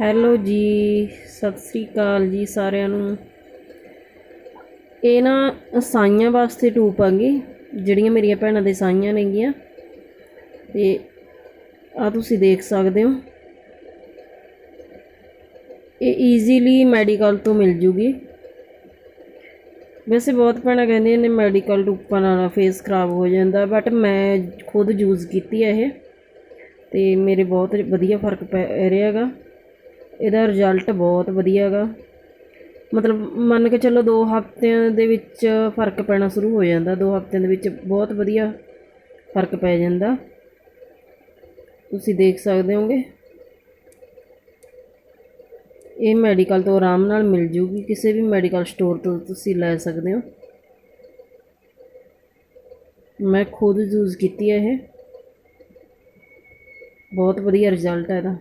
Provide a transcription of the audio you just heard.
Hello ਜੀ, ਸਤਿ ਸ੍ਰੀ ਅਕਾਲ ਜੀ ਸਾਰਿਆਂ ਨੂੰ। ਇਹ ਨਾ ਸਾਈਆਂ ਵਾਸਤੇ ਟੂਪ ਆਂਗੀ ਜਿਹੜੀਆਂ ਮੇਰੀਆਂ ਭੈਣਾਂ ਦੇ ਸਾਈਆਂ ਨੇਗੀਆਂ ਤੇ ਆ ਤੁਸੀਂ ਦੇਖ ਸਕਦੇ ਹੋ। ਇਹ ਈਜ਼ੀਲੀ ਮੈਡੀਕਲ ਤੋਂ ਮਿਲ ਜੂਗੀ। ਵੈਸੇ ਬਹੁਤ ਭੈਣਾਂ ਕਹਿੰਦੀਆਂ ਨੇ ਮੈਡੀਕਲ ਟੂਪਾਂ ਨਾਲ ਫੇਸ ਖਰਾਬ ਹੋ ਜਾਂਦਾ ਬਟ ਮੈਂ ਖੁਦ ਯੂਜ਼ ਕੀਤੀ ਹੈ ਇਹ। ਤੇ ਮੇਰੇ ਬਹੁਤ ਵਧੀਆ ਫ਼ਰਕ ਪੈ ਰਿਹਾ ਹੈਗਾ। ਇਹਦਾ ਰਿਜ਼ਲਟ ਬਹੁਤ ਵਧੀਆ ਹੈਗਾ। ਮਤਲਬ ਮੰਨ ਕੇ ਚੱਲੋ 2 ਹਫ਼ਤਿਆਂ ਦੇ ਵਿੱਚ ਫ਼ਰਕ ਪੈਣਾ ਸ਼ੁਰੂ ਹੋ ਜਾਂਦਾ। 2 ਹਫ਼ਤਿਆਂ ਦੇ ਵਿੱਚ ਬਹੁਤ ਵਧੀਆ ਫ਼ਰਕ ਪੈ ਜਾਂਦਾ। ਤੁਸੀਂ ਦੇਖ ਸਕਦੇ ਹੋਗੇ। ਇਹ ਮੈਡੀਕਲ ਤੋਂ ਆਰਾਮ ਨਾਲ ਮਿਲ ਜੂਗੀ। ਕਿਸੇ ਵੀ ਮੈਡੀਕਲ ਸਟੋਰ ਤੋਂ ਤੁਸੀਂ ਲੈ ਸਕਦੇ ਹੋ। ਮੈਂ ਖੁਦ ਯੂਜ਼ ਕੀਤੀ ਹੈ ਇਹ। ਬਹੁਤ ਵਧੀਆ ਰਿਜ਼ਲਟ ਹੈ ਇਹਦਾ।